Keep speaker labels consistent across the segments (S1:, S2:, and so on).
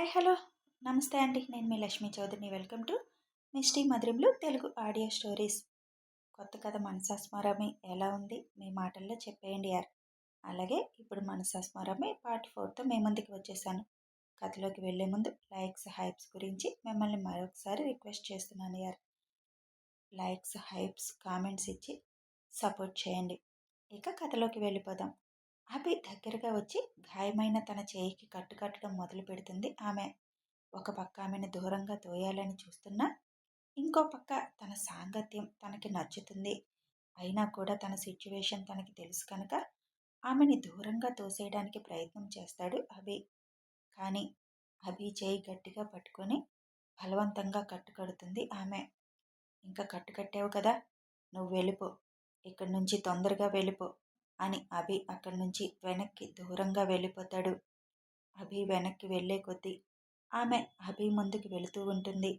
S1: Hi hello. నమస్తే అండి. నేను మీ లక్ష్మీ చౌదరిని. వెల్కమ్ టు మిస్టీ మధురంలో తెలుగు ఆడియో స్టోరీస్. కొత్త కథ మనసాస్మరమి ఎలా ఉంది? మీ మాటల్లో చెప్పేయండి యార్. అలాగే ఇప్పుడు మనసాస్మరమి పార్ట్ ఫోర్తో మీ ముందుకు వచ్చేసాను. కథలోకి వెళ్ళే ముందు లైక్స్ హైప్స్ గురించి మిమ్మల్ని మరొకసారి రిక్వెస్ట్ చేస్తున్నాను యార్. లైక్స్ హైప్స్ కామెంట్స్ ఇచ్చి సపోర్ట్ చేయండి. ఇక కథలోకి వెళ్ళిపోదాం. అభి దగ్గరగా వచ్చి గాయమైన తన చేయికి కట్టుకట్టడం మొదలు పెడుతుంది. ఆమె ఒక పక్క ఆమెను దూరంగా తోయాలని చూస్తున్నా ఇంకో పక్క తన సాంగత్యం తనకి నచ్చుతుంది. అయినా కూడా తన సిచ్యువేషన్ తనకి తెలుసు కనుక ఆమెని దూరంగా తోసేయడానికి ప్రయత్నం చేస్తాడు అభి. కానీ అభి చేయి గట్టిగా పట్టుకొని బలవంతంగా కట్టుకడుతుంది ఆమె. ఇంకా కట్టుకట్టావు కదా నువ్వు వెళ్ళిపో. ఇక్కడి నుంచి తొందరగా వెళ్ళిపో. అని అభి అక్కడి నుంచి వెనక్కి దూరంగా వెళ్ళిపోతాడు. అభి వెనక్కి వెళ్ళే కొద్దీ ఆమె అభి ముందుకు వెళుతూ ఉంటుంది.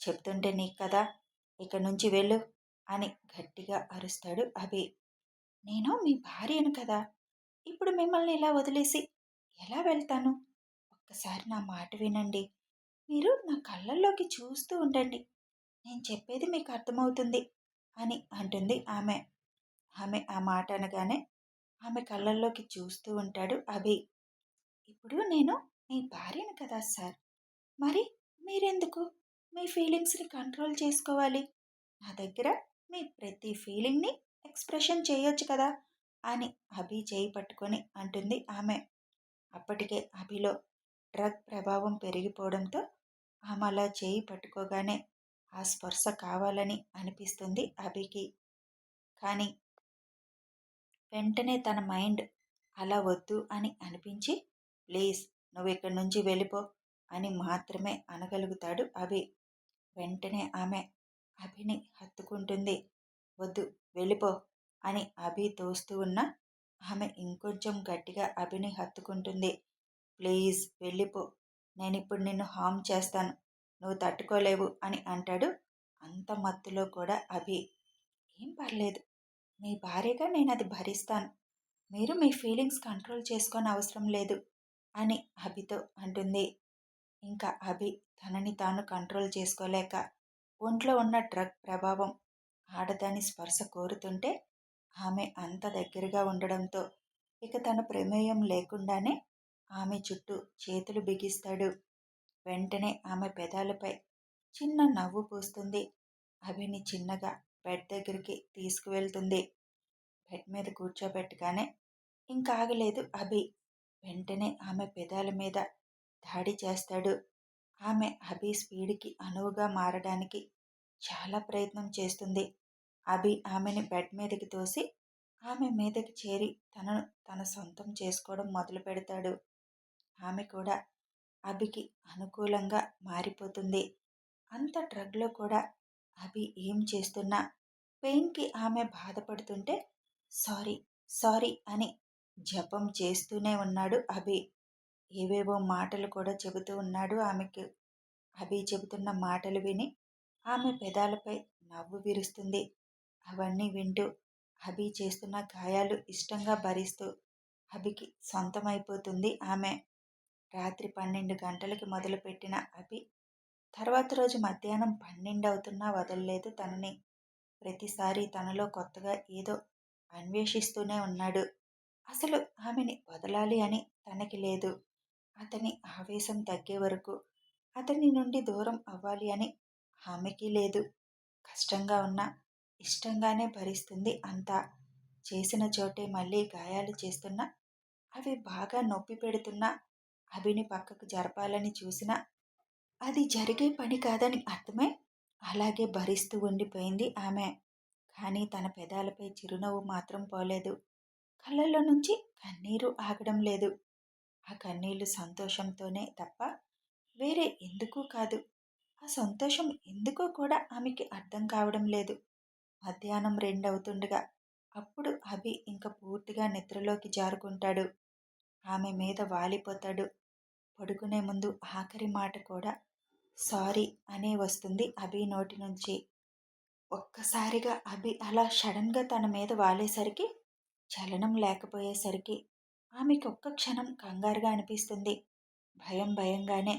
S1: చెప్తుంటే నీకు కదా ఇక్కడి నుంచి వెళ్ళు అని గట్టిగా అరుస్తాడు అభి. నేను మీ భార్యను కదా ఇప్పుడు మిమ్మల్ని ఇలా వదిలేసి ఎలా వెళ్తాను? ఒక్కసారి నా మాట వినండి. మీరు నా కళ్ళల్లోకి చూస్తూ ఉండండి. నేను చెప్పేది మీకు అర్థమవుతుంది అని అంటుంది ఆమె. ఆమె ఆ మాట అనగానే ఆమె కళ్ళల్లోకి చూస్తూ ఉంటాడు అభి. ఇప్పుడు నేను మీ భార్యను కదా సార్? మరి మీరెందుకు? మీ ఫీలింగ్స్ని కంట్రోల్ చేసుకోవాలి. నా దగ్గర మీ ప్రతి ఫీలింగ్ని ఎక్స్ప్రెషన్ చేయొచ్చు కదా అని అభి చేయి పట్టుకొని అంటుంది ఆమె. అప్పటికే అభిలో డ్రగ్ ప్రభావం పెరిగిపోవడంతో ఆమె అలా చేయి పట్టుకోగానే ఆ స్పర్శ కావాలని అనిపిస్తుంది అభికి. కానీ వెంటనే తన మైండ్ అలా వద్దు అని అనిపించి ప్లీజ్ నువ్వు ఇక్కడి నుంచి వెళ్ళిపో అని మాత్రమే అనగలుగుతాడు అభి. వెంటనే ఆమె అభిని హత్తుకుంటుంది. వద్దు వెళ్ళిపో అని అభి తోస్తూ ఉన్న ఆమె ఇంకొంచెం గట్టిగా అభిని హత్తుకుంటుంది. ప్లీజ్ వెళ్ళిపో. నేను ఇప్పుడు నిన్ను హామ్ చేస్తాను. నువ్వు తట్టుకోలేవు అని అంటాడు అంత మత్తులో కూడా అభి. ఏం పర్లేదు మీ భార్యగా నేను అది భరిస్తాను. మీరు మీ ఫీలింగ్స్ కంట్రోల్ చేసుకొని అవసరం లేదు అని అభితో అంటుంది. ఇంకా అభి తనని తాను కంట్రోల్ చేసుకోలేక ఒంట్లో ఉన్న డ్రగ్ ప్రభావం ఆడదాని స్పర్శ కోరుతుంటే ఆమె అంత దగ్గరగా ఉండడంతో ఇక తన ప్రమేయం లేకుండానే ఆమె చుట్టూ చేతులు బిగిస్తాడు. వెంటనే ఆమె పెదాలపై చిన్న నవ్వు పూస్తుంది. అభిని చిన్నగా బెడ్ దగ్గరికి తీసుకువెళ్తుంది. బెడ్ మీద కూర్చోబెట్టగానే ఇంకా ఆగలేదు అభి. వెంటనే ఆమె పెదాల మీద దాడి చేస్తాడు. ఆమె అభి స్పీడ్కి అనువుగా మారడానికి చాలా ప్రయత్నం చేస్తుంది. అభి ఆమెని బెడ్ మీదకి తోసి ఆమె మీదకి చేరి తనను తన సొంతం చేసుకోవడం మొదలు పెడతాడు. ఆమె కూడా అభికి అనుకూలంగా మారిపోతుంది. అంత డ్రగ్లో కూడా అభి ఏం చేస్తున్నా పెయిన్కి ఆమె బాధపడుతుంటే సారీ సారీ అని జపం చేస్తూనే ఉన్నాడు అభి. ఏవేవో మాటలు కూడా చెబుతూ ఉన్నాడు ఆమెకు. అభి చెబుతున్న మాటలు విని ఆమె పెదాలపై నవ్వు విరుస్తుంది. అవన్నీ వింటూ అభి చేస్తున్న గాయాలు ఇష్టంగా భరిస్తూ అభికి సొంతమైపోతుంది ఆమె. రాత్రి పన్నెండు గంటలకి మొదలుపెట్టిన అభి తర్వాత రోజు మధ్యాహ్నం పన్నెండు అవుతున్నా వదలలేదు తనని. ప్రతిసారి తనలో కొత్తగా ఏదో అన్వేషిస్తూనే ఉన్నాడు. అసలు ఆమెని వదలాలి అని తనకి లేదు. అతని ఆవేశం తగ్గే వరకు అతని నుండి దూరం అవ్వాలి అని ఆమెకి లేదు. కష్టంగా ఉన్నా ఇష్టంగానే భరిస్తుంది అంతా. చేసిన చోటే మళ్ళీ గాయాలు చేస్తున్నా అవి బాగా నొప్పి పెడుతున్నా అభిని పక్కకు జరపాలని చూసినా అది జరిగే పని కాదని అర్థమై అలాగే భరిస్తూ ఉండిపోయింది ఆమె. కానీ తన పెదాలపై చిరునవ్వు మాత్రం పోలేదు. కళ్ళల్లో నుంచి కన్నీరు ఆగడం లేదు. ఆ కన్నీళ్ళు సంతోషంతోనే తప్ప వేరే ఎందుకు కాదు. ఆ సంతోషం ఎందుకో కూడా ఆమెకి అర్థం కావడం లేదు. మధ్యాహ్నం రెండవుతుండగా అప్పుడు అభి ఇంకా పూర్తిగా నిద్రలోకి జారుకుంటాడు. ఆమె మీద వాలిపోతాడు. పడుకునే ముందు ఆఖరి మాట కూడా సారీ అనే వస్తుంది అభి నోటి నుంచి. ఒక్కసారిగా అభి అలా సడన్గా తన మీద వాలేసరికి చలనం లేకపోయేసరికి ఆమెకు ఒక్క క్షణం కంగారుగా అనిపిస్తుంది. భయం భయంగానే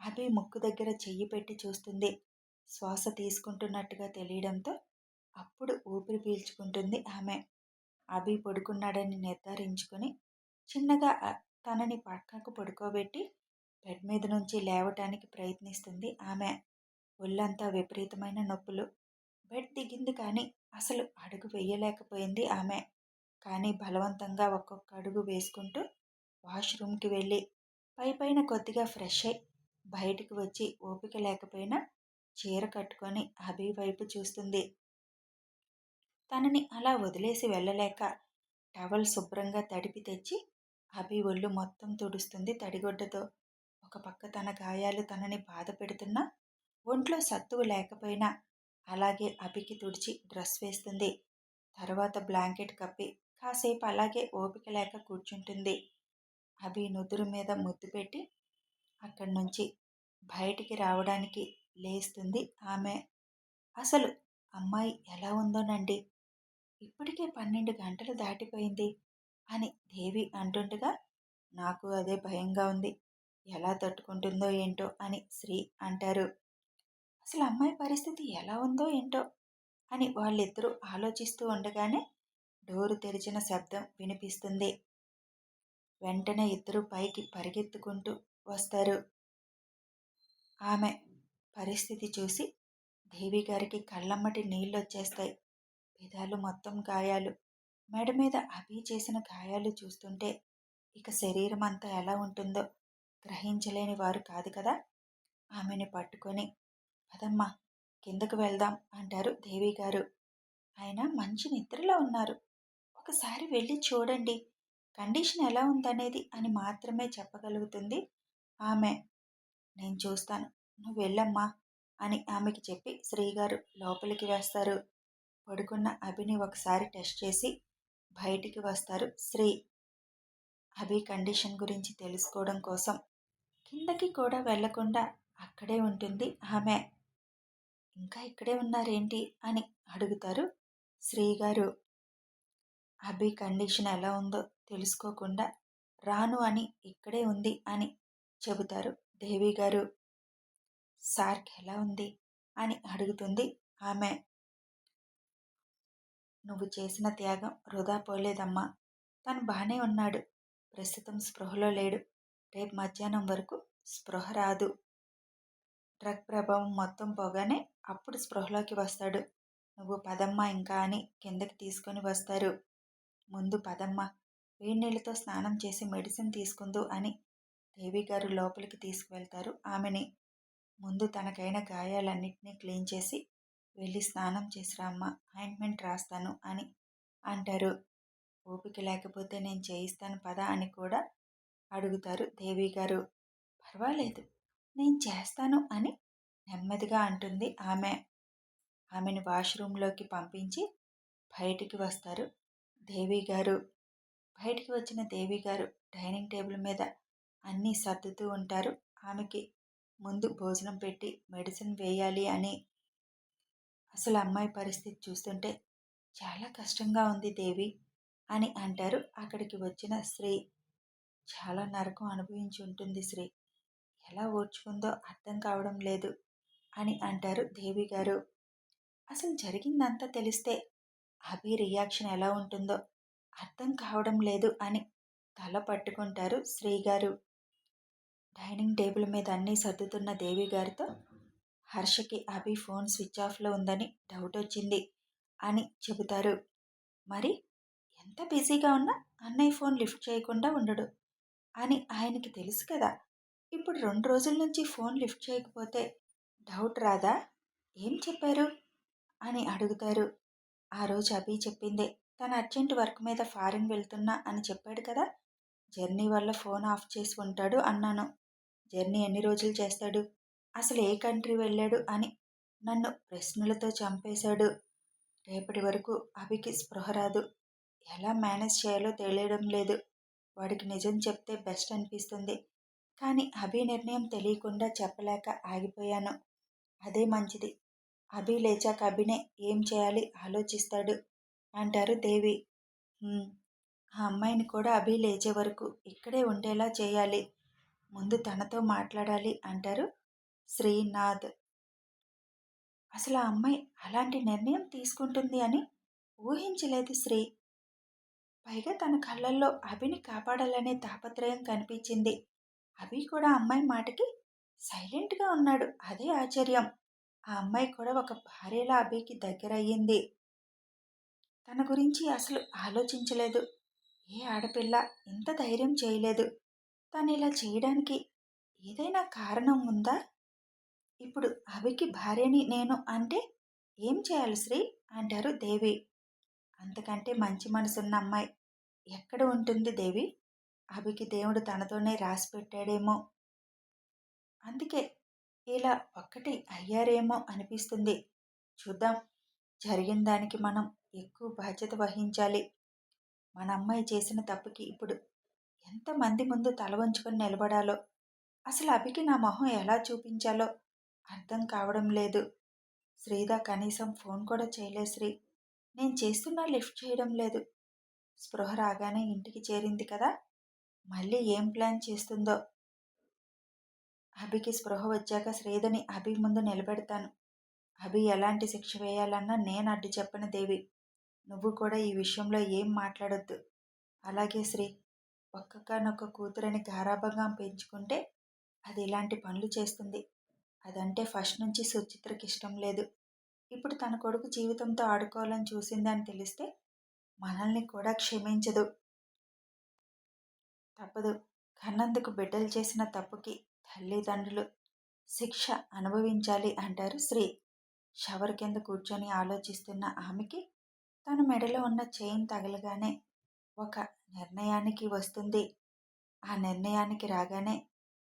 S1: అభి ముక్కు దగ్గర చెయ్యి పెట్టి చూస్తుంది. శ్వాస తీసుకుంటున్నట్టుగా తెలియడంతో అప్పుడు ఊపిరి పీల్చుకుంటుంది ఆమె. అభి పడుకున్నాడని నిర్ధారించుకొని చిన్నగా తనని పక్కకు పడుకోబెట్టి బెడ్ మీద నుంచి లేవటానికి ప్రయత్నిస్తుంది. ఆమె ఒళ్ళంతా విపరీతమైన నొప్పులు. బెడ్ దిగింది కానీ అసలు అడుగు వేయలేకపోయింది ఆమె. కానీ బలవంతంగా ఒక్కొక్క అడుగు వేసుకుంటూ వాష్రూమ్కి వెళ్ళి పై పైన కొద్దిగా ఫ్రెష్ అయి బయటికి వచ్చి ఓపిక లేకపోయినా చీర కట్టుకొని అభి వైపు చూస్తుంది. తనని అలా వదిలేసి వెళ్ళలేక టవల్ శుభ్రంగా తడిపి తెచ్చి అభి ఒళ్ళు మొత్తం తుడుస్తుంది తడిగొడ్డతో. ఒక పక్క తన గాయాలు తనని బాధ పెడుతున్నా ఒంట్లో సత్తువు లేకపోయినా అలాగే అభికి తుడిచి డ్రెస్ వేస్తుంది. తర్వాత బ్లాంకెట్ కప్పి కాసేపు అలాగే ఓపిక లేక కూర్చుంటుంది. అభి నుదురు మీద ముద్దు పెట్టి అక్కడి నుంచి బయటికి రావడానికి లేస్తుంది. ఆమె అసలు అమ్మాయి ఎలా ఉందోనండి? ఇప్పటికే పన్నెండు గంటలు దాటిపోయింది అని దేవి అంటుండగా నాకు అదే భయంగా ఉంది. ఎలా తట్టుకుంటుందో ఏంటో అని శ్రీ అంటారు. అసలు అమ్మాయి పరిస్థితి ఎలా ఉందో ఏంటో? అని వాళ్ళిద్దరూ ఆలోచిస్తూ ఉండగానే డోరు తెరిచిన శబ్దం వినిపిస్తుంది. వెంటనే ఇద్దరు పైకి పరిగెత్తుకుంటూ వస్తారు. ఆమె పరిస్థితి చూసి దేవి గారికి కళ్ళమ్మటి నీళ్ళొచ్చేస్తాయి. పెదాలు మొత్తం గాయాలు. మెడ మీద అభి చేసిన గాయాలు చూస్తుంటే ఇక శరీరం అంతా ఎలా ఉంటుందో గ్రహించలేని వారు కాదు కదా? ఆమెని పట్టుకొని పదమ్మా కిందకు వెళ్దాం అంటారు దేవి గారు. ఆయన మంచి నిద్రలో ఉన్నారు. ఒకసారి వెళ్ళి చూడండి కండిషన్ ఎలా ఉందనేది అని మాత్రమే చెప్పగలుగుతుంది ఆమె. నేను చూస్తాను నువ్వు వెళ్ళమ్మా అని ఆమెకి చెప్పి శ్రీగారు లోపలికి వేస్తారు. పడుకున్న అభిని ఒకసారి టెస్ట్ చేసి బయటికి వస్తారు శ్రీ. అభి కండిషన్ గురించి తెలుసుకోవడం కోసం కిందకి కూడా వెళ్ళకుండా అక్కడే ఉంటుంది ఆమె. ఇంకా ఇక్కడే ఉన్నారేంటి? అని అడుగుతారు శ్రీగారు. అభి కండిషన్ ఎలా ఉందో తెలుసుకోకుండా రాను అని ఇక్కడే ఉంది అని చెబుతారు దేవి గారు సార్కి ఎలా ఉంది? అని అడుగుతుంది ఆమె. నువ్వు చేసిన త్యాగం వృధా పోలేదమ్మా. తను బాగానే ఉన్నాడు. ప్రస్తుతం స్పృహలో లేడు. రేపు మధ్యాహ్నం వరకు స్పృహ రాదు. డ్రగ్ ప్రభావం మొత్తం పోగానే అప్పుడు స్పృహలోకి వస్తాడు. నువ్వు పదమ్మ ఇంకా అని కిందకి తీసుకొని వస్తారు. ముందు పదమ్మ వేడి నీళ్ళతో స్నానం చేసి మెడిసిన్ తీసుకుందు అని దేవి గారు లోపలికి తీసుకువెళ్తారు ఆమెని. ముందు తనకైన గాయాలన్నింటినీ క్లీన్ చేసి వెళ్ళి స్నానం చేసిరామ్మ ఆయింట్మెంట్ రాస్తాను అని అంటారు. ఓపిక లేకపోతే నేను చేయిస్తాను పదా అని కూడా అడుగుతారు దేవి గారు. పర్వాలేదు నేను చేస్తాను అని నెమ్మదిగా అంటుంది ఆమె. ఆమెను వాష్రూమ్లోకి పంపించి బయటికి వస్తారు దేవి గారు. బయటికి వచ్చిన దేవి గారు డైనింగ్ టేబుల్ మీద అన్నీ సర్దుతూ ఉంటారు. ఆమెకి ముందు భోజనం పెట్టి మెడిసిన్ వేయాలి అని అసలు అమ్మాయి పరిస్థితి చూస్తుంటే చాలా కష్టంగా ఉంది దేవి అని అంటారు. అక్కడికి వచ్చిన స్త్రీ చాలా నరకం అనుభవించి ఉంటుంది శ్రీ. ఎలా ఓర్చుకుందో అర్థం కావడం లేదు అని అంటారు దేవి గారు. అసలు జరిగిందంతా తెలిస్తే అభి రియాక్షన్ ఎలా ఉంటుందో అర్థం కావడం లేదు అని తల పట్టుకుంటారు శ్రీగారు డైనింగ్ టేబుల్ మీద అన్నీ సర్దుతున్న దేవి గారితో హర్షకి అభి ఫోన్ స్విచ్ ఆఫ్లో ఉందని డౌట్ వచ్చింది అని చెబుతారు. మరి ఎంత బిజీగా ఉన్నా అన్నయ్య ఫోన్ లిఫ్ట్ చేయకుండా ఉండడు. అని ఆయనకి తెలుసు కదా. ఇప్పుడు రెండు రోజుల నుంచి ఫోన్ లిఫ్ట్ చేయకపోతే డౌట్ రాదా? ఏం చెప్పారు? అని అడుగుతారు. ఆ రోజు అభి చెప్పిందే తన అర్జెంట్ వర్క్ మీద ఫారిన్ వెళ్తున్నా అని చెప్పాడు కదా. జర్నీ వల్ల ఫోన్ ఆఫ్ చేసి ఉంటాడు అన్నాను. జర్నీ ఎన్ని రోజులు చేస్తాడు? అసలు ఏ కంట్రీ వెళ్ళాడు అని నన్ను ప్రశ్నలతో చంపేశాడు. రేపటి వరకు అభికి స్పృహ రాదు. ఎలా మేనేజ్ చేయాలో తెలియడం లేదు. వాడికి నిజం చెప్తే బెస్ట్ అనిపిస్తుంది. కానీ అభి నిర్ణయం తెలియకుండా చెప్పలేక ఆగిపోయాను. అదే మంచిది. అభి లేచాక అభినే ఏం చేయాలి ఆలోచిస్తాడు అంటారు దేవి. ఆ అమ్మాయిని కూడా అభి లేచే వరకు ఇక్కడే ఉండేలా చేయాలి. ముందు తనతో మాట్లాడాలి అంటారు శ్రీనాథ్. అసలు ఆ అమ్మాయి అలాంటి నిర్ణయం తీసుకుంటుంది అని ఊహించలేదు శ్రీ. పైగా తన కళ్ళల్లో అభిని కాపాడాలనే తాపత్రయం కనిపించింది. అభి కూడా అమ్మాయి మాటకి సైలెంట్గా ఉన్నాడు. అదే ఆశ్చర్యం. ఆ అమ్మాయి కూడా ఒక భార్యలా అభికి దగ్గర అయ్యింది తన గురించి అసలు ఆలోచించలేదు. ఏ ఆడపిల్ల ఇంత ధైర్యం చేయలేదు. తను ఇలా చేయడానికి ఏదైనా కారణం ఉందా? ఇప్పుడు అవికి భార్యని నేను అంటే ఏం చేయాలి శ్రీ? అంటారు దేవి. అంతకంటే మంచి మనసున్న అమ్మాయి. ఎక్కడ ఉంటుంది దేవి? అవికి దేవుడు తనతోనే రాసి పెట్టాడేమో. అందుకే ఇలా ఒక్కటి అయ్యారేమో అనిపిస్తుంది. చూద్దాం. జరిగిన దానికి మనం ఎక్కువ బాధ్యత వహించాలి. మన అమ్మాయి చేసిన తప్పుకి ఇప్పుడు ఎంతమంది ముందు తల వంచుకొని నిలబడాలో? అసలు అభికి నా మొహం ఎలా చూపించాలో అర్థం కావడం లేదు. శ్రీదా కనీసం ఫోన్ కూడా చేయలే శ్రీ. నేను చేస్తున్నా లిఫ్ట్ చేయడం లేదు. స్పృహ రాగానే ఇంటికి చేరింది కదా! మళ్ళీ ఏం ప్లాన్ చేస్తుందో? అభికి స్పృహ వచ్చాక శ్రీదని అభి ముందు నిలబెడతాను. అభి ఎలాంటి శిక్ష వేయాలన్నా నేను అడ్డు చెప్పను దేవి. నువ్వు కూడా ఈ విషయంలో ఏం మాట్లాడొద్దు. అలాగే శ్రీ ఒక్కగానొక్క కూతురని గారాభంగా పెంచుకుంటే అది ఇలాంటి పనులు చేస్తుంది. అదంటే ఫస్ట్ నుంచి సుచిత్రకి ఇష్టం లేదు. ఇప్పుడు తన కొడుకు జీవితంతో ఆడుకోవాలని చూసిందని తెలిస్తే మనల్ని కూడా క్షమించదు. తప్పదు. కన్నందుకు బిడ్డలు చేసిన తప్పుకి తల్లిదండ్రులు శిక్ష అనుభవించాలి అంటారు శ్రీ షవర్ కింద కూర్చొని ఆలోచిస్తున్న ఆమెకి తన మెడలో ఉన్న చైన్ తగలగానే ఒక నిర్ణయానికి వస్తుంది. ఆ నిర్ణయానికి రాగానే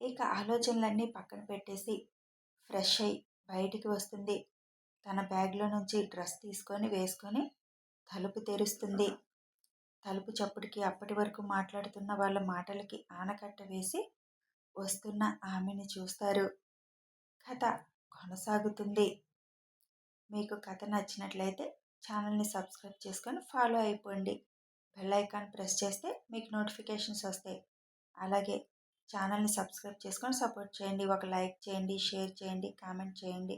S1: ఇక ఆలోచనలన్నీ పక్కన పెట్టేసి ఫ్రెష్ అయి బయటికి వస్తుంది. తన బ్యాగ్లో నుంచి డ్రెస్ తీసుకొని వేసుకొని తలుపు తెరుస్తుంది. తలుపు చప్పుడికి అప్పటి వరకు మాట్లాడుతున్న వాళ్ళ మాటలకి ఆనకట్ట వేసి వస్తున్న ఆమెని చూస్తారు. కథ కొనసాగుతుంది. మీకు కథ నచ్చినట్లయితే ఛానల్ని సబ్స్క్రైబ్ చేసుకొని ఫాలో అయిపోండి. బెల్ ఐకాన్ ప్రెస్ చేస్తే మీకు నోటిఫికేషన్స్ వస్తాయి. అలాగే ఛానల్ని సబ్స్క్రైబ్ చేసుకొని సపోర్ట్ చేయండి. ఒక లైక్ చేయండి షేర్ చేయండి కామెంట్ చేయండి.